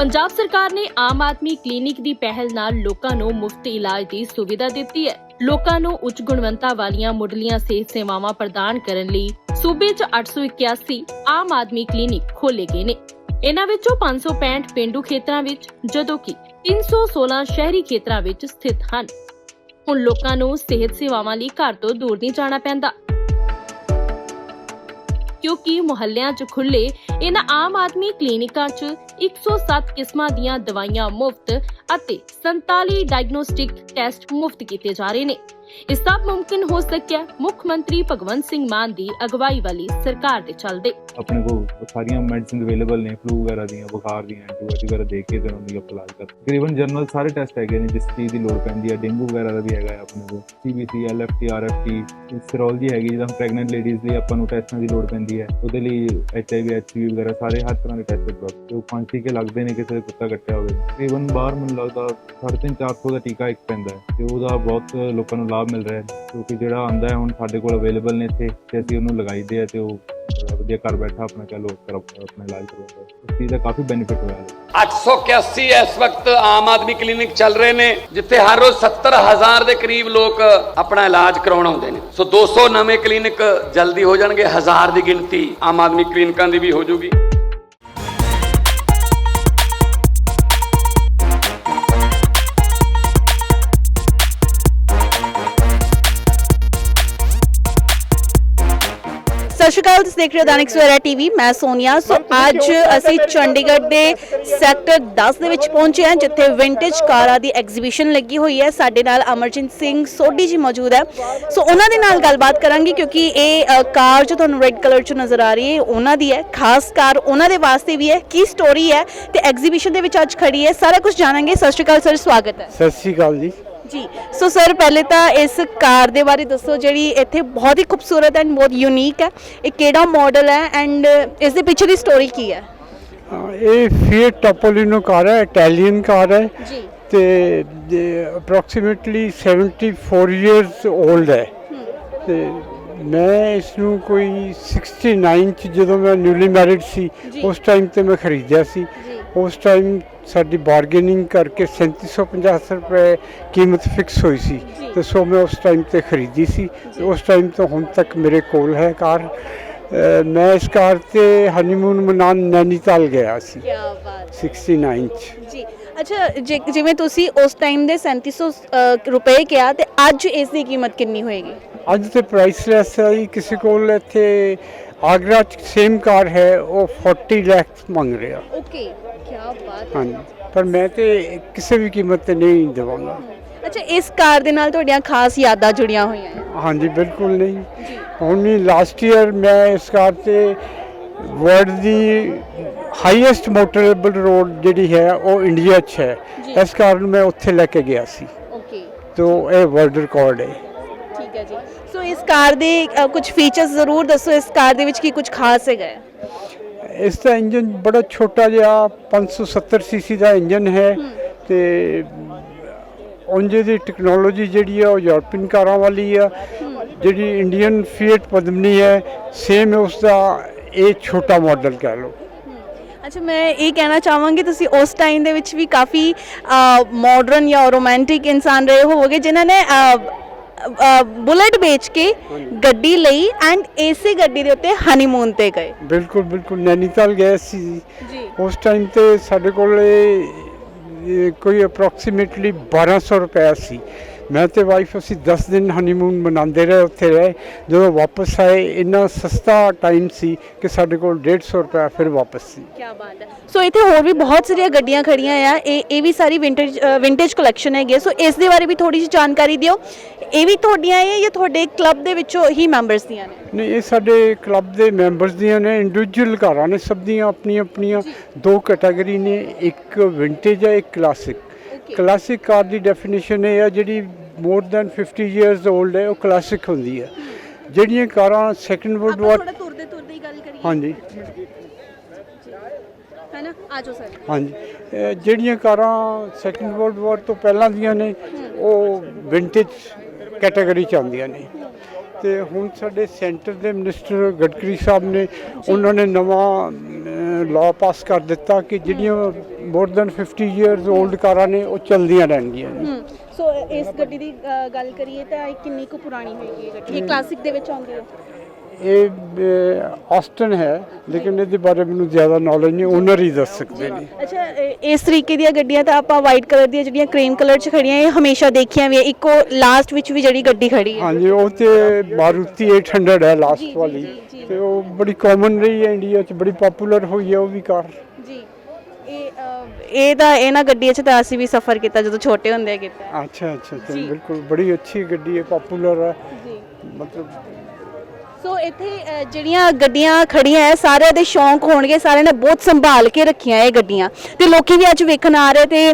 ਪੰਜਾਬ ਸਰਕਾਰ ਨੇ ਆਮ ਆਦਮੀ ਕਲੀਨਿਕ ਦੀ ਪਹਿਲ ਨਾਲ ਲੋਕਾਂ ਨੂੰ ਮੁਫਤ ਇਲਾਜ ਦੀ ਸੁਵਿਧਾ ਦਿੱਤੀ ਹੈ। ਲੋਕਾਂ ਨੂੰ ਉੱਚ ਗੁਣਵੰਤਾ ਵਾਲੀਆਂ ਮੁੱਢਲੀਆਂ ਸਿਹਤ ਸੇਵਾਵਾਂ ਪ੍ਰਦਾਨ ਕਰਨ ਲਈ ਸੂਬੇ 'ਚ 881 ਆਮ ਆਦਮੀ ਕਲੀਨਿਕ ਖੋਲੇ ਗਏ ਨੇ। ਇਹਨਾਂ ਵਿੱਚੋਂ 565 ਪਿੰਡੂ ਖੇਤਰਾਂ ਵਿੱਚ, ਜਦੋਂ ਕਿ 316 ਸ਼ਹਿਰੀ ਖੇਤਰਾਂ ਵਿੱਚ ਸਥਿਤ ਹਨ। ਹੁਣ ਲੋਕਾਂ ਨੂੰ ਸਿਹਤ ਸੇਵਾਵਾਂ ਲਈ ਘਰ ਤੋਂ ਦੂਰ ਨਹੀਂ ਜਾਣਾ ਪੈਂਦਾ। ਕਿਉਂਕਿ ਮੁਹੱਲਿਆਂ 'ਚ ਖੁੱਲੇ ਇਹਨਾਂ ਆਮ ਆਦਮੀ ਕਲੀਨਿਕਾਂ 'ਚ 107 ਕਿਸਮਾਂ ਦੀਆਂ ਦਵਾਈਆਂ ਮੁਫਤ ਅਤੇ 47 ਡਾਇਗਨੋਸਟਿਕ ਟੈਸਟ ਮੁਫਤ ਕੀਤੇ ਜਾ ਰਹੇ ਨੇ। ਇਹ ਸਭ ਮੁਮਕਿਨ ਹੋ ਸਕਿਆ ਮੁੱਖ ਮੰਤਰੀ ਭਗਵੰਤ ਸਿੰਘ ਮਾਨ ਦੀ ਅਗਵਾਈ ਵਾਲੀ ਸਰਕਾਰ ਦੇ ਚੱਲਦੇ। ਆਪਣੇ ਕੋਲ ਸਾਰੀਆਂ ਮੈਡੀਸਿਨ ਅਵੇਲੇਬਲ ਨੇ ਫਲੂ ਵਗੈਰਾ ਦੀਆਂ, ਬੁਖਾਰ ਦੀਆਂ ਐਂਟੀਬਾਇਓਟਿਕ ਵਗੈਰਾ ਦੇ ਕੇ ਤੇ ਉਹਨਾਂ ਦੀ ਇਲਾਜ ਕਰ। ਤਕਰੀਬਨ ਜਨਰਲ ਸਾਰੇ ਟੈਸਟ ਹੈਗੇ ਨੇ, ਜਿਸ ਚੀਜ਼ ਦੀ ਲੋੜ ਪੈਂਦੀ ਹੈ ਡੇਂਗੂ ਵਗੈਰਾ ਦਾ ਵੀ ਹੈਗਾ ਹੈ ਆਪਣੇ ਕੋਲ। ਸੀਬੀਸੀ ਐਲਐਫਟੀ ਆਰਐਫਟੀ ਸਰੋਲੋਜੀ ਹੈਗੀ ਜਿੱਦਾਂ ਪ੍ਰੈਗਨੈਂਟ ਲੇਡੀਜ਼ ਲਈ ਆਪਾਂ ਨੂੰ ਟੈਸਟਾਂ ਦੀ ਲੋੜ ਪੈਂਦੀ ਹੈ ਉਹਦੇ ਲਈ ਐਚਆਈਵੀ ਐਚਪੀਵੀ ਵਗੈਰਾ ਸਾਰੇ ਹਰ ਤਰ੍ਹਾਂ ਦੇ ਟੈਸਟ ਉਪਲਬਧ ਤੇ ਉਹ ਪੰਜ ਟੀਕੇ ਲੱਗਦੇ ਨੇ ਕਿਸੇ ਦੇ ਕੁੱਤਾ ਕੱਟਿਆ ਹੋਵੇ। ਤਕਰੀਬਨ ਬਾਹਰ ਮੈਨੂੰ ਲੱਗਦਾ 350 ਦਾ ਟੀਕਾ ਇੱਕ ਪੈਂਦਾ ਹੈ। ਤੇ ਉਹਦਾ ਬਹੁਤ ਲੋਕਾਂ ਨੂੰ ਲਾਭ ਮਿਲ ਰਿਹਾ ਹੈ ਕਿਉਂਕਿ ਜਿਹੜਾ ਆਂਦਾ ਹੈ, ਹੁਣ ਸਾਡੇ ਕੋਲ ਅਵੇਲੇਬਲ ਨੇ ਇੱਥੇ, ਤੇ ਅਸੀਂ ਉਹਨੂੰ ਲਗਾਈਦੇ ਆ ਤੇ ਉਹ ਵਧੀਆ ਘਰ ਬੈਠਾ ਆਪਣਾ ਚਲੋ ਕਰ ਆਪਣਾ ਇਲਾਜ ਕਰਵਾਉਂਦਾ ਹੈ। ਚੀਜ਼ ਦਾ ਕਾਫੀ ਬੈਨੀਫਿਟ ਹੋਇਆ ਹੈ। 881 ਇਸ ਵਕਤ ਆਮ ਆਦਮੀ ਕਲੀਨਿਕ ਚੱਲ ਰਹੇ ਨੇ, ਜਿੱਥੇ ਹਰ ਰੋਜ਼ 70000 ਦੇ ਕਰੀਬ ਲੋਕ ਆਪਣਾ ਇਲਾਜ ਕਰਾਉਣ ਆਉਂਦੇ ਨੇ। ਸੋ 200 ਨਵੇਂ ਕਲੀਨਿਕ ਜਲਦੀ ਹੋ ਜਾਣਗੇ, ਹਜ਼ਾਰ ਦੀ ਗਿਣਤੀ ਆਮ ਆਦਮੀ ਕਲੀਨਿਕਾਂ ਦੀ ਵੀ ਹੋ ਜਾਊਗੀ। ਅਕਾਲ ਤੁਸੀਂ ਦੇਖ ਰਹੇ ਹੋ ਦਾਨਿਕ ਸਵੇਰਾ ਟੀਵੀ ਮੈਂ ਸੋਨੀਆ। ਸੋ ਅੱਜ ਅਸੀਂ ਚੰਡੀਗੜ੍ਹ ਦੇ ਸੈਕਟਰ 10 ਦੇ ਵਿੱਚ ਪਹੁੰਚੇ ਹਾਂ ਜਿੱਥੇ ਵਿੰਟੇਜ ਕਾਰਾਂ ਦੀ ਐਗਜ਼ੀਬਿਸ਼ਨ ਲੱਗੀ ਹੋਈ ਹੈ। ਸਾਡੇ ਨਾਲ ਅਮਰਜੀਤ ਸਿੰਘ ਸੋਢੀ ਜੀ ਮੌਜੂਦ ਹੈ। ਸੋ ਉਹਨਾਂ ਦੇ ਨਾਲ ਗੱਲਬਾਤ ਕਰਾਂਗੇ ਕਿਉਂਕਿ ਇਹ ਕਾਰ ਜੋ ਤੁਹਾਨੂੰ ਰੈੱਡ ਕਲਰ 'ਚ ਨਜ਼ਰ ਆ ਰਹੀ ਹੈ ਉਹਨਾਂ ਦੀ ਹੈ। ਖਾਸ ਕਾਰ ਉਹਨਾਂ ਦੇ ਵਾਸਤੇ ਵੀ ਹੈ। ਕੀ ਸਟੋਰੀ ਹੈ? ਤੇ ਐਗਜ਼ੀਬਿਸ਼ਨ ਦੇ ਵਿੱਚ ਅੱਜ ਖੜੀ ਹੈ। ਸਾਰਾ ਕੁਝ ਜਾਣਾਂਗੇ। ਸਤਿ ਸ਼੍ਰੀ ਅਕਾਲ ਸਰ। ਸਵਾਗਤ ਹੈ। ਸਤਿ ਸ਼੍ਰੀ ਅਕਾਲ ਜੀ। ਜੀ ਸੋ ਸਰ ਪਹਿਲੇ ਤਾਂ ਇਸ ਕਾਰ ਦੇ ਬਾਰੇ ਦੱਸੋ ਜਿਹੜੀ ਇੱਥੇ ਬਹੁਤ ਹੀ ਖੂਬਸੂਰਤ ਐਂਡ ਬਹੁਤ ਯੂਨੀਕ ਹੈ। ਇਹ ਕਿਹੜਾ ਮਾਡਲ ਹੈ ਐਂਡ ਇਸ ਦੇ ਪਿੱਛੇ ਦੀ ਸਟੋਰੀ ਕੀ ਹੈ? ਇਹ ਫੀਟ ਟੋਪੋਲੀਨੋ ਕਾਰ ਹੈ ਇਟਾਲੀਅਨ ਕਾਰ ਹੈ। ਜੀ। ਤੇ ਅਪਰੋਕਸੀਮੇਟਲੀ 74 ਇਅਰਸ 올ਡ ਹੈ। ਤੇ ਮੈਂ ਇਸ ਨੂੰ ਕੋਈ 69 ਚ ਜਦੋਂ ਮੈਂ ਨਿਊਲੀ ਮੈਰਿਡ ਸੀ ਜੀ। ਉਸ ਟਾਈਮ ਤੇ ਮੈਂ ਖਰੀਦਿਆ ਸੀ। ਜੀ। ਉਸ ਟਾਈਮ ਸਾਡੀ ਬਾਰਗੇਨਿੰਗ ਕਰਕੇ 3750 ਰੁਪਏ ਕੀਮਤ ਫਿਕਸ ਹੋਈ ਸੀ। ਤੇ ਸੋ ਮੈਂ ਉਸ ਟਾਈਮ ਤੇ ਖਰੀਦੀ ਸੀ। ਤੇ ਉਸ ਟਾਈਮ ਤੋਂ ਹੁਣ ਤੱਕ ਮੇਰੇ ਕੋਲ ਹੈ ਕਾਰ। ਮੈਂ ਇਸ ਕਾਰ ਤੇ ਹਨੀਮੂਨ ਮਨਾਉਣ ਨੈਨੀਤਾਲ ਗਿਆ ਸੀ। ਕੀ ਬਾਤ 69 ਚ। ਜੀ। ਅੱਛਾ ਜਿਵੇਂ ਤੁਸੀਂ ਉਸ ਟਾਈਮ ਦੇ 3700 ਅ, ਰੁਪਏ ਕਿਹਾ ਤੇ ਅੱਜ ਇਸ ਦੀ ਕੀਮਤ ਕਿੰਨੀ ਹੋਏਗੀ? ਅੱਜ ਤੇ ਪ੍ਰਾਈਸਲੈਸ ਹੈ ਕਿਸੇ ਕੋਲ ਇੱਥੇ ਆਗਰਾ ਚ ਸੇਮ ਕਾਰ ਹੈ ਉਹ 40 ਲੱਖ ਮੰਗ ਰਿਹਾ ਓਕੇ ਕੀ ਬਾਤ ਹਾਂਜੀ ਪਰ ਮੈਂ ਤੇ ਕਿਸੇ ਵੀ ਕੀਮਤ ਤੇ ਨਹੀਂ ਦੇਵਾਂਗਾ ਅੱਛਾ ਇਸ ਕਾਰ ਦੇ ਨਾਲ ਤੁਹਾਡੀਆਂ ਖਾਸ ਯਾਦਾਂ ਜੁੜੀਆਂ ਹੋਈਆਂ ਹੈ ਹਾਂਜੀ ਬਿਲਕੁਲ ਨਹੀਂ ਹੁਣ ਵੀ ਲਾਸਟ ਈਅਰ ਮੈਂ ਇਸ ਕਾਰ ਤੇ ਵਰਲਡ ਦੀ ਹਾਈਐਸਟ ਮੋਟਰੇਬਲ ਰੋਡ ਜਿਹੜੀ ਹੈ ਉਹ ਇੰਡੀਆ 'ਚ ਹੈ। ਇਸ ਕਾਰ ਨੂੰ ਮੈਂ ਉੱਥੇ ਲੈ ਕੇ ਗਿਆ ਸੀ ਓਕੇ ਤੋ ਇਹ ਵਰਲਡ ਰਿਕਾਰਡ ਹੈ ਠੀਕ ਹੈ ਜੀ ਸੋ ਇਸ ਕਾਰ ਦੇ ਕੁਝ ਫੀਚਰਸ ਜ਼ਰੂਰ ਦੱਸੋ ਇਸ ਕਾਰ ਦੇ ਵਿੱਚ ਕੀ ਕੁਝ ਖਾਸ ਹੈਗਾ? ਇਸ ਦਾ ਇੰਜਨ ਬੜਾ ਛੋਟਾ ਜਿਹਾ 570 ਸੀਸੀ ਦਾ ਇੰਜਨ ਹੈ ਤੇ ਉਂਝ ਦੀ ਟੈਕਨੋਲੋਜੀ ਜਿਹੜੀ ਹੈ ਉਹ ਯੂਰਪੀਅਨ ਕਾਰਾਂ ਵਾਲੀ ਆ। ਜਿਹੜੀ ਇੰਡੀਅਨ ਫੀਟ ਪਦਮਨੀ ਹੈ ਸੇਮ ਉਸ ਦਾ ਇਹ ਛੋਟਾ ਮਾਡਲ ਕਹਿ ਲਓ। ਅੱਛਾ ਮੈਂ ਇਹ ਕਹਿਣਾ ਚਾਹਾਂਗੀ ਤੁਸੀਂ ਉਸ ਟਾਈਮ ਦੇ ਵਿੱਚ ਵੀ ਕਾਫੀ ਮਾਡਰਨ ਜਾਂ ਰੋਮਾਂਟਿਕ ਇਨਸਾਨ ਰਹੇ ਹੋਵੋਗੇ ਜਿਨ੍ਹਾਂ ਨੇ ਬੁਲਟ ਵੇਚ ਕੇ ਗੱਡੀ ਲਈ ਐਂਡ ਏਸੀ ਗੱਡੀ ਦੇ ਉੱਤੇ ਹਨੀਮੂਨ ਤੇ ਗਏ। ਬਿਲਕੁਲ ਬਿਲਕੁਲ। ਨੈਨੀਤਾਲ ਗਏ ਸੀ। ਜੀ। ਉਸ ਟਾਈਮ ਤੇ ਸਾਡੇ ਕੋਲ ਕੋਈ ਅਪਰੋਕਸੀਮੇਟਲੀ 1200 ਰੁਪਏ ਸੀ। ਮੈਂ ਤੇ ਵਾਈਫ ਅਸੀਂ 10 ਦਿਨ ਹਨੀਮੂਨ ਮਨਾਉਂਦੇ ਰਹੇ ਉੱਥੇ ਰਹੇ। ਜਦੋਂ ਵਾਪਸ ਆਏ ਇੰਨਾ ਸਸਤਾ ਟਾਈਮ ਸੀ ਕਿ ਸਾਡੇ ਕੋਲ 150 ਰੁਪਏ ਫਿਰ ਵਾਪਸ ਸੀ। ਕੀ ਬਾਤ ਹੈ। ਸੋ ਇੱਥੇ ਹੋਰ ਵੀ ਬਹੁਤ ਸਾਰੀਆਂ ਗੱਡੀਆਂ ਖੜੀਆਂ ਆ। ਇਹ ਇਹ ਵੀ ਸਾਰੀ ਵਿੰਟੇਜ ਵਿੰਟੇਜ ਕਲੈਕਸ਼ਨ ਹੈਗੀ। ਸੋ ਇਸ ਦੇ ਬਾਰੇ ਵੀ ਥੋੜੀ ਜਿਹੀ ਜਾਣਕਾਰੀ ਦਿਓ। ਇਹ ਵੀ ਤੁਹਾਡੀਆਂ ਹੈ ਜਾਂ ਤੁਹਾਡੇ ਕਲੱਬ ਦੇ ਵਿੱਚੋਂ ਹੀ ਮੈਂਬਰਸ ਦੀਆਂ ਨੇ? ਨਹੀਂ ਇਹ ਸਾਡੇ ਕਲੱਬ ਦੇ ਮੈਂਬਰਸ ਦੀਆਂ ਨੇ। ਇੰਡੀਵਿਜੂਅਲ ਕਾਰਾਂ ਨੇ ਸਭ ਦੀਆਂ ਆਪਣੀਆਂ ਆਪਣੀਆਂ ਦੋ ਕੈਟਾਗਰੀ ਨੇ। ਇੱਕ ਵਿੰਟੇਜ ਹੈ ਇੱਕ ਕਲਾਸਿਕ ਕਲਾਸਿਕ ਕਾਰ ਦੀ ਡੈਫੀਨੇਸ਼ਨ ਇਹ ਹੈ ਜਿਹੜੀ ਮੋਰ ਦੈਨ 50 ਇਅਰਸ 올ਡ ਹੈ ਉਹ ਕਲਾਸਿਕ ਹੁੰਦੀ ਹੈ। ਜਿਹੜੀਆਂ ਕਾਰਾਂ ਸੈਕੰਡ ਵਰਲਡ ਵਾਰ ਥੋੜਾ ਤੁਰਦੇ ਤੁਰਦੇ ਹੀ ਗੱਲ ਕਰੀਏ। ਹਾਂਜੀ। ਹੈ ਨਾ? ਆਜੋ ਸਰ। ਹਾਂਜੀ। ਜਿਹੜੀਆਂ ਕਾਰਾਂ ਸੈਕੰਡ ਵਰਲਡ ਵਾਰ ਤੋਂ ਪਹਿਲਾਂ ਦੀਆਂ ਨੇ ਉਹ ਵਿੰਟੇਜ ਕੈਟਾਗਰੀ ਚ ਆਉਂਦੀਆਂ ਨੇ। ਤੇ ਹੁਣ ਸਾਡੇ ਸੈਂਟਰ ਦੇ ਮਿਨਿਸਟਰ ਗਡਕਰੀ ਸਾਹਿਬ ਨੇ ਉਹਨਾਂ ਨੇ ਨਵਾਂ ਲਾਅ ਪਾਸ ਕਰ ਦਿੱਤਾ ਕਿ ਜਿਹੜੀਆਂ ਮੋਰ ਦੈਨ 50 ਇਅਰਸ 올ਡ ਕਾਰਾਂ ਨੇ ਉਹ ਚੱਲਦੀਆਂ ਰਹਿਣਗੀਆਂ ਜੀ। ਹੂੰ ਸੋ ਇਸ ਗੱਡੀ ਦੀ ਅ, ਗੱਲ ਕਰੀਏ ਤਾਂ ਇਹ ਕਿੰਨੀ ਕੁ ਪੁਰਾਣੀ ਹੋਏਗੀ ਇਹ ਗੱਡੀ? ਇਹ ਕਲਾਸਿਕ ਦੇ ਵਿੱਚ ਆਉਂਦੀ ਹੈ? ਇਹ ਆਸਟਨ ਹੈ ਲੇਕਿਨ ਇਹਦੇ ਬਾਰੇ ਮੈਨੂੰ ਜ਼ਿਆਦਾ ਨੌਲੇਜ ਨਹੀਂ ਓਨਰ ਹੀ ਦੱਸ ਸਕਦੇ ਨੇ। ਅੱਛਾ ਇਹ- ਇਸ ਤਰੀਕੇ ਦੀਆਂ ਗੱਡੀਆਂ ਤਾਂ ਆਪਾਂ ਵਾਈਟ ਕਲਰ ਦੀਆਂ ਜਿਹੜੀਆਂ ਕ੍ਰੀਮ ਕਲਰ 'ਚ ਖੜੀਆਂ ਇਹ ਹਮੇਸ਼ਾ ਦੇਖੀਆਂ ਵੀ ਹੈ। ਇੱਕੋ ਲਾਸਟ ਵਿੱਚ ਵੀ ਜਿਹੜੀ ਗੱਡੀ ਖੜੀ ਹੈ। ਹਾਂਜੀ ਉਹ ਤੇ ਮਾਰੂਤੀ 800 ਹੈ ਲਾਸਟ ਵਾਲੀ। ਤੇ ਉਹ ਬੜੀ ਕਾਮਨ ਰਹੀ ਹੈ ਇੰਡੀਆ 'ਚ ਬੜੀ ਪਪੂਲਰ ਹੋਈ ਹੈ ਉਹ ਵੀ ਕਾਰ। ਇਹ ਇਹ ਤਾਂ ਇਹਨਾਂ ਗੱਡੀਆਂ 'ਚ ਤਾਂ ਅਸੀਂ ਵੀ ਸਫ਼ਰ ਕੀਤਾ ਜਦੋਂ ਛੋਟੇ ਹੁੰਦੇ ਕੀਤਾ ਅੱਛਾ ਅੱਛਾ ਅੱਛਾ ਬਿਲਕੁਲ ਬੜੀ ਅੱਛੀ ਗੱਡੀ ਹੈ ਪਪੂਲਰ ਹੈ। ਜੀ। ਮਤਲਬ ਸੋ ਇੱਥੇ ਅ, ਜਿਹੜੀਆਂ ਗੱਡੀਆਂ ਖੜੀਆਂ ਐ ਸਾਰਿਆਂ ਦੇ ਸ਼ੌਂਕ ਹੋਣਗੇ ਸਾਰਿਆਂ ਨੇ ਬਹੁਤ ਸੰਭਾਲ ਕੇ ਰੱਖੀਆਂ ਇਹ ਗੱਡੀਆਂ। ਤੇ ਲੋਕੀ ਵੀ ਅੱਜ ਵੇਖਣ ਆ ਰਹੇ ਤੇ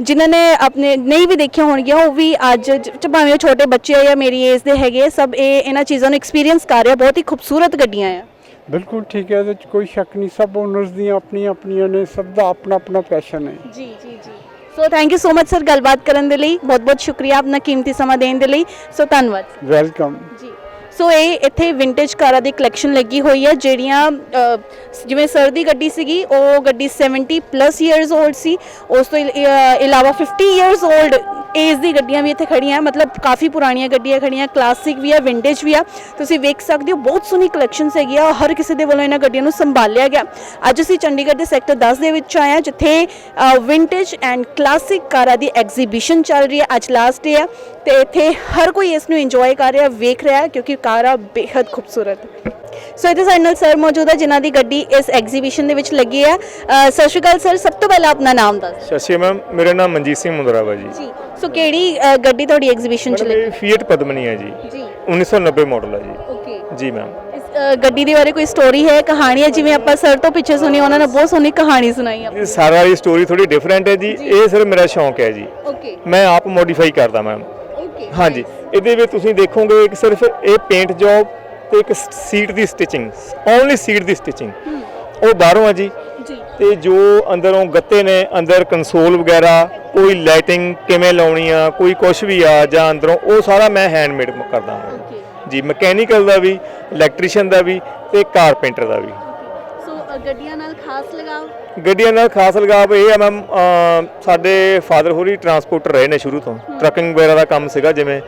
ਜਿਨ੍ਹਾਂ ਨੇ ਆਪਣੇ ਨਹੀਂ ਵੀ ਦੇਖੀਆਂ ਹੋਣਗੀਆਂ ਉਹ ਵੀ ਅੱਜ ਚ ਭਾਵੇਂ ਉਹ ਛੋਟੇ ਬੱਚੇ ਆ ਜਾਂ ਮੇਰੀ ਏਜ ਦੇ ਹੈਗੇ ਸਭ ਇਹ ਇਹਨਾਂ ਚੀਜ਼ਾਂ ਨੂੰ ਐਕਸਪੀਰੀਅੰਸ ਕਰ ਰਹੇ ਬਹੁਤ ਹੀ ਖੂਬਸੂਰਤ ਗੱਡੀਆਂ ਆ। ਬਿਲਕੁਲ ਠੀਕ ਹੈ ਇਹਦੇ 'ਚ ਕੋਈ ਸ਼ੱਕ ਨਹੀਂ ਸਭ ਓਨਰਸ ਦੀਆਂ ਆਪਣੀਆਂ ਆਪਣੀਆਂ ਨੇ ਸਭ ਦਾ ਆਪਣਾ ਆਪਣਾ ਪੈਸ਼ਨ ਹੈ। ਜੀ ਜੀ ਜੀ। So thank you so much sir ਗੱਲਬਾਤ ਕਰਨ ਦੇ ਲਈ। ਬਹੁਤ ਬਹੁਤ ਸ਼ੁਕਰੀਆ ਆਪਣਾ ਕੀਮਤੀ ਸਮਾਂ ਦੇਣ ਦੇ ਲਈ। ਸੋ ਧੰਨਵਾਦ। ਵੈਲਕਮ ਜੀ। ਸੋ ਇਹ ਇੱਥੇ ਵਿੰਟੇਜ ਕਾਰਾਂ ਦੀ ਕਲੈਕਸ਼ਨ ਲੱਗੀ ਹੋਈ ਹੈ ਜਿਹੜੀਆਂ ਅ, ਜਿਵੇਂ ਸਰ ਦੀ ਗੱਡੀ ਸੀਗੀ ਉਹ ਗੱਡੀ 70 ਪਲੱਸ ਇਅਰਸ 올ਡ ਸੀ। ਉਸ ਤੋਂ ਇਲ- ਅ, ਇਲਾਵਾ 50 ਇਅਰਸ 올ਡ ਏਜ ਦੀ ਗੱਡੀਆਂ ਵੀ ਇੱਥੇ ਖੜੀਆਂ ਮਤਲਬ ਕਾਫੀ ਪੁਰਾਣੀਆਂ ਗੱਡੀਆਂ ਖੜੀਆਂ ਕਲਾਸਿਕ ਵੀ ਆ ਵਿੰਟੇਜ ਵੀ ਆ। ਤੁਸੀਂ ਵੇਖ ਸਕਦੇ ਹੋ ਬਹੁਤ ਸੋਹਣੀ ਕਲੈਕਸ਼ਨਸ ਹੈਗੀ ਆ ਹਰ ਕਿਸੇ ਦੇ ਵੱਲੋਂ ਇਹਨਾਂ ਗੱਡੀਆਂ ਨੂੰ ਸੰਭਾਲਿਆ ਗਿਆ। ਅੱਜ ਅਸੀਂ ਚੰਡੀਗੜ੍ਹ ਦੇ ਸੈਕਟਰ 10 ਦੇ ਵਿੱਚ ਆਏ ਹਾਂ ਜਿੱਥੇ ਵਿੰਟੇਜ ਐਂਡ ਕਲਾਸਿਕ ਕਾਰਾਂ ਦੀ ਐਗਜ਼ੀਬਿਸ਼ਨ ਚੱਲ ਰਹੀ ਹੈ। ਅੱਜ ਲਾਸਟ ਡੇ ਆ ਤੇ ਇੱਥੇ ਹਰ ਕੋਈ ਇਸ ਨੂੰ ਇੰਜੋਏ ਕਰ ਰਿਹਾ ਵੇਖ ਰਿਹਾ ਕਿਉਂਕਿ ਕਾਰਾਂ ਬੇहद ਖੂਬਸੂਰਤ। ਹੈ ਸੋ ਇੱਥੇ ਸਾਡੇ ਨਾਲ ਸਰ ਮੌਜੂਦ ਹੈ ਜਿਨ੍ਹਾਂ ਦੀ ਗੱਡੀ ਇਸ ਐਗਜ਼ੀਬਿਸ਼ਨ ਦੇ ਵਿੱਚ ਲੱਗੀ ਹੈ। ਸਤਿ ਸ਼੍ਰੀ ਅਕਾਲ ਸਰ ਸਭ ਤੋਂ ਪਹਿਲਾਂ ਆਪਣਾ ਨਾਮ ਦੱਸ ਸਤਿ ਸ਼੍ਰੀ ਅਕਾਲ ਮੈਮ ਮੇਰਾ ਨਾਮ ਮਨਜੀਤ ਸਿੰਘ ਮੁੰਦਰਾਵਾ ਜੀ। ਜੀ। ਸੋ ਕਿਹੜੀ ਅ, ਗੱਡੀ ਤੁਹਾਡੀ ਐਗਜ਼ੀਬਿਸ਼ਨ ਚ ਮੈਡਮ ਲੱਗੀ? ਇਹ ਫੀਟ ਪਦਮਨੀ ਹੈ ਜੀ। ਜੀ। 1990 ਮਾਡਲ ਹੈ ਜੀ। ਓਕੇ ਜੀ ਮੈਮ ਇਸ ਅ, ਗੱਡੀ ਦੇ ਬਾਰੇ ਕੋਈ ਸਟੋਰੀ ਹੈ ਕਹਾਣੀ ਹੈ? ਜਿਵੇਂ ਆਪਾਂ ਸਰ ਤੋਂ ਪਿੱਛੇ ਸੁਣੀ ਉਹਨਾਂ ਨੇ ਬਹੁਤ ਸੋਹਣੀ ਕਹਾਣੀ ਸੁਣਾਈ ਇਹ ਸਾਰਾ ਇਹ ਸਟੋਰੀ ਥੋੜੀ ਡਿਫਰੈਂਟ ਹੈ ਜੀ। ਇਹ ਸਿਰਫ ਮੇਰਾ ਸ਼ੌਂਕ ਹੈ ਜੀ। ਓਕੇ ਮੈਂ ਆਪ ਮੋਡੀਫਾਈ ਕਰਦਾ ਮੈਮ ਓਕੇ ਹਾਂਜੀ ਇਹਦੇ ਵਿੱਚ ਤੁਸੀਂ ਦੇਖੋਗੇ ਇੱਕ ਸਿਰਫ ਇਹ ਪੇਂਟ ਜੌਬ ਤੇ ਇੱਕ ਸੀਟ ਦੀ ਸਟਿਚਿੰਗ ਓਨਲੀ ਸੀਟ ਦੀ ਸਟਿਚਿੰਗ ਉਹ ਬਾਹਰੋਂ ਆ ਜੀ। ਤੇ ਜੋ ਅੰਦਰੋਂ ਗੱਤੇ ਨੇ ਅੰਦਰ ਕੰਸੋਲ ਵਗੈਰਾ ਕੋਈ ਲਾਈਟਿੰਗ ਕਿਵੇਂ ਲਾਉਣੀ ਆ ਕੋਈ ਕੁਝ ਵੀ ਆ ਜਾਂ ਅੰਦਰੋਂ ਉਹ ਸਾਰਾ ਮੈਂ ਹੈਂਡਮੇਡ ਕਰਦਾ ਹਾਂ। ਜੀ ਮਕੈਨੀਕਲ ਦਾ ਵੀ ਇਲੈਕਟ੍ਰੀਸ਼ੀਅਨ ਦਾ ਵੀ ਤੇ ਕਾਰਪੈਂਟਰ ਦਾ ਵੀ। ਸੋ ਗੱਡੀਆਂ ਨਾਲ ਖਾਸ ਲਗਾਓ। ਗੱਡੀਆਂ ਨਾਲ ਖਾਸ ਲਗਾਵ ਇਹ ਆ ਮੈਮ ਸਾਡੇ ਫਾਦਰ ਹੋਰੀ ਟਰਾਂਸਪੋਰਟਰ ਰਹੇ ਨੇ ਸ਼ੁਰੂ ਤੋਂ। ਟਰੱਕਿੰਗ ਵਗੈਰਾ ਦਾ ਕੰਮ ਸੀਗਾ ਜਿਵੇਂ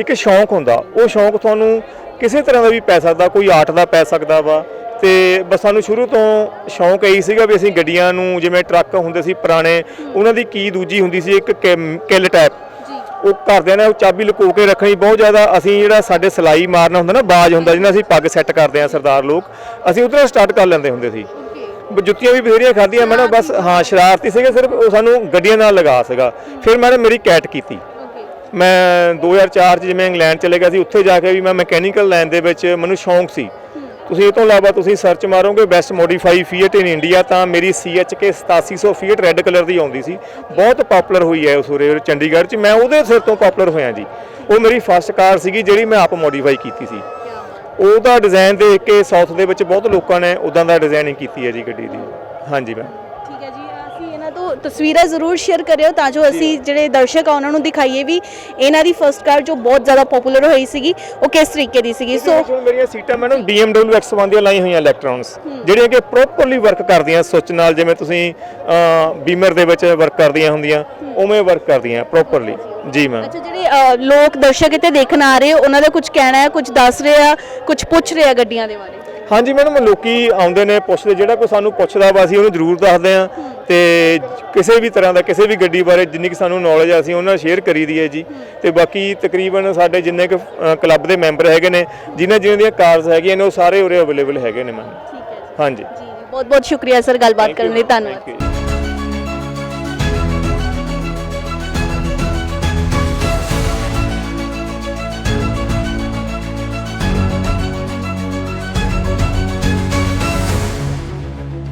ਇੱਕ ਸ਼ੌਂਕ ਹੁੰਦਾ। ਉਹ ਸ਼ੌਂਕ ਤੁਹਾਨੂੰ ਕਿਸੇ ਤਰ੍ਹਾਂ ਦਾ ਵੀ ਪੈ ਸਕਦਾ ਕੋਈ ਆਰਟ ਦਾ ਪੈ ਸਕਦਾ ਵਾ ਤੇ ਬਸ ਸਾਨੂੰ ਸ਼ੁਰੂ ਤੋਂ ਸ਼ੌਂਕ ਇਹੀ ਸੀਗਾ ਵੀ ਅਸੀਂ ਗੱਡੀਆਂ ਨੂੰ ਜਿਵੇਂ ਟਰੱਕ ਹੁੰਦੇ ਸੀ ਪੁਰਾਣੇ ਉਹਨਾਂ ਦੀ ਕੀ ਦੂਜੀ ਹੁੰਦੀ ਸੀ ਇੱਕ ਕਿੱਲ ਟਾਈਪ। ਜੀ। ਉਹ ਘਰਦਿਆਂ ਨੇ ਉਹ ਚਾਬੀ ਲੁਕੋ ਕੇ ਰੱਖਣੀ ਬਹੁਤ ਜ਼ਿਆਦਾ ਅਸੀਂ ਜਿਹੜਾ ਸਾਡੇ ਸਲਾਈ ਮਾਰਨਾ ਹੁੰਦਾ ਨਾ ਬਾਜ ਹੁੰਦਾ ਜਿਹਨਾਂ ਅਸੀਂ ਪੱਗ ਸੈੱਟ ਕਰਦੇ ਆ ਸਰਦਾਰ ਲੋਕ ਅਸੀਂ ਉਧਰੋਂ ਸਟਾਰਟ ਕਰ ਲੈਂਦੇ ਹੁੰਦੇ ਸੀ। ਜੁੱਤੀਆਂ ਵੀ ਬਥੇਰੀਆਂ ਖਾਧੀਆਂ ਮੈਡਮ ਬਸ ਹਾਂ ਸ਼ਰਾਰਤੀ ਸੀਗੇ ਸਿਰਫ ਉਹ ਸਾਨੂੰ ਗੱਡੀਆਂ ਨਾਲ ਲਗਾ ਸੀਗਾ। ਫਿਰ ਮੈਡਮ ਮੇਰੀ ਕੈਟ ਕੀਤੀ। ਮੈਂ 2004 ਚ ਜਿਵੇਂ ਇੰਗਲੈਂਡ ਚਲੇ ਗਿਆ ਸੀ ਉੱਥੇ ਜਾ ਕੇ ਵੀ ਮੈਂ ਮਕੈਨੀਕਲ ਲਾਈਨ ਦੇ ਵਿੱਚ ਮੈਨੂੰ ਸ਼ੌਂਕ ਸੀ। ਤੁਸੀਂ ਇਹ ਤੋਂ ਇਲਾਵਾ ਤੁਸੀਂ search ਮਾਰੋਗੇ best modify feet in India ਤਾਂ ਮੇਰੀ CHK 8700 ਫੀਟ ਰੈੱਡ ਕਲਰ ਦੀ ਆਉਂਦੀ ਸੀ। ਬਹੁਤ ਪਪੂਲਰ ਹੋਈ ਹੈ ਉਸ ਉਰੇ, ਚੰਡੀਗੜ੍ਹ ਚ। ਮੈਂ ਉਹਦੇ ਸਿਰ ਤੋਂ ਪਪੂਲਰ ਹੋਇਆ ਜੀ। ਉਹ ਮੇਰੀ ਫਸਟ ਕਾਰ ਸੀਗੀ ਜਿਹੜੀ ਮੈਂ ਆਪ ਮੋਡੀਫਾਈ ਕੀਤੀ ਸੀ। ਉਹਦਾ ਡਿਜ਼ਾਈਨ ਦੇਖ ਕੇ ਸਾਊਥ ਦੇ ਵਿੱਚ ਬਹੁਤ ਲੋਕਾਂ ਨੇ ਉਦਾਂ ਦਾ ਡਿਜ਼ਾਈਨਿੰਗ ਕੀਤੀ ਹੈ ਜੀ ਗੱਡੀ ਦੀ। ਹਾਂਜੀ ਮੈਮ ਠੀਕ ਹੈ ਜੀ ਅਸੀਂ ਇਹਨਾਂ ਤੋਂ ਤਸਵੀਰਾਂ ਜ਼ਰੂਰ ਸ਼ੇਅਰ ਕਰਿਓ ਤਾਂ ਜੋ ਅਸੀਂ ਜਿਹੜੇ ਦਰਸ਼ਕ ਆ ਉਹਨਾਂ ਨੂੰ ਦਿਖਾਈਏ ਵੀ ਇਹਨਾਂ ਦੀ ਫਰਸਟ ਕਾਰ ਜੋ ਬਹੁਤ ਜ਼ਿਆਦਾ ਪਪੂਲਰ ਹੋਈ ਸੀਗੀ ਉਹ ਕਿਸ ਤਰੀਕੇ ਦੀ ਸੀਗੀ? ਸੋ ਸੋ ਮੇਰੀਆਂ ਸੀਟਾਂ ਮੈਡਮ BMW X1 ਦੀਆਂ ਲਾਈਆਂ ਹੋਈਆਂ ਇਲੈਕਟ੍ਰੋਨਸ ਜਿਹੜੀਆਂ ਕਿ ਪ੍ਰੋਪਰਲੀ ਵਰਕ ਕਰਦੀਆਂ ਸੁੱਚ ਨਾਲ ਜਿਵੇਂ ਤੁਸੀਂ ਬੀਮਰ ਦੇ ਵਿੱਚ ਵਰਕ ਕਰਦੀਆਂ ਹੁੰਦੀਆਂ ਉਵੇਂ ਵਰਕ ਕਰਦੀਆਂ ਪ੍ਰੋਪਰਲੀ ਜੀ ਮੈਮ ਅੱਛਾ ਜਿਹੜੇ ਲੋਕ ਦਰਸ਼ਕ ਇੱਥੇ ਦੇਖਣ ਆ ਰਹੇ ਉਹਨਾਂ ਦਾ ਕੁਝ ਕਹਿਣਾ ਹੈ ਕੁਝ ਦੱਸ ਰਹੇ ਆ ਕੁਝ ਪੁੱਛ ਰਹੇ ਆ ਗੱਡੀਆਂ ਦੇ ਬਾਰੇ? ਹਾਂਜੀ ਮੈਡਮ ਲੋਕੀ ਆਉਂਦੇ ਨੇ ਪੁੱਛਦੇ ਜਿਹੜਾ ਕੋਈ ਸਾਨੂੰ ਪੁੱਛਦਾ ਵਾ ਅਸੀਂ ਉਹਨੂੰ ਜ਼ਰੂਰ ਦੱਸਦੇ ਆ ਤੇ ਕਿਸੇ ਵੀ ਤਰ੍ਹਾਂ ਦਾ ਕਿਸੇ ਵੀ ਗੱਡੀ ਬਾਰੇ ਜਿੰਨੀ ਕਿ ਸਾਨੂੰ ਨੌਲੇਜ ਆ ਅਸੀਂ ਉਹਨਾਂ ਨਾਲ ਸ਼ੇਅਰ ਕਰੀਦੀ ਹੈ ਜੀ। ਤੇ ਬਾਕੀ ਤਕਰੀਬਨ ਸਾਡੇ ਜਿੰਨੇ ਕੁ ਕਲੱਬ ਦੇ ਮੈਂਬਰ ਹੈਗੇ ਨੇ ਜਿਨ੍ਹਾਂ ਜਿਨ੍ਹਾਂ ਦੀਆਂ ਕਾਰਸ ਹੈਗੀਆਂ ਨੇ ਉਹ ਸਾਰੇ ਉਰੇ ਅਵੇਲੇਬਲ ਹੈਗੇ ਨੇ ਮੈਮ ਠੀਕ ਹੈ ਹਾਂਜੀ। ਜੀ ਬਹੁਤ ਬਹੁਤ ਸ਼ੁਕਰੀਆ ਸਰ ਗੱਲਬਾਤ ਕਰਨ ਲਈ ਧੰਨਵਾਦ।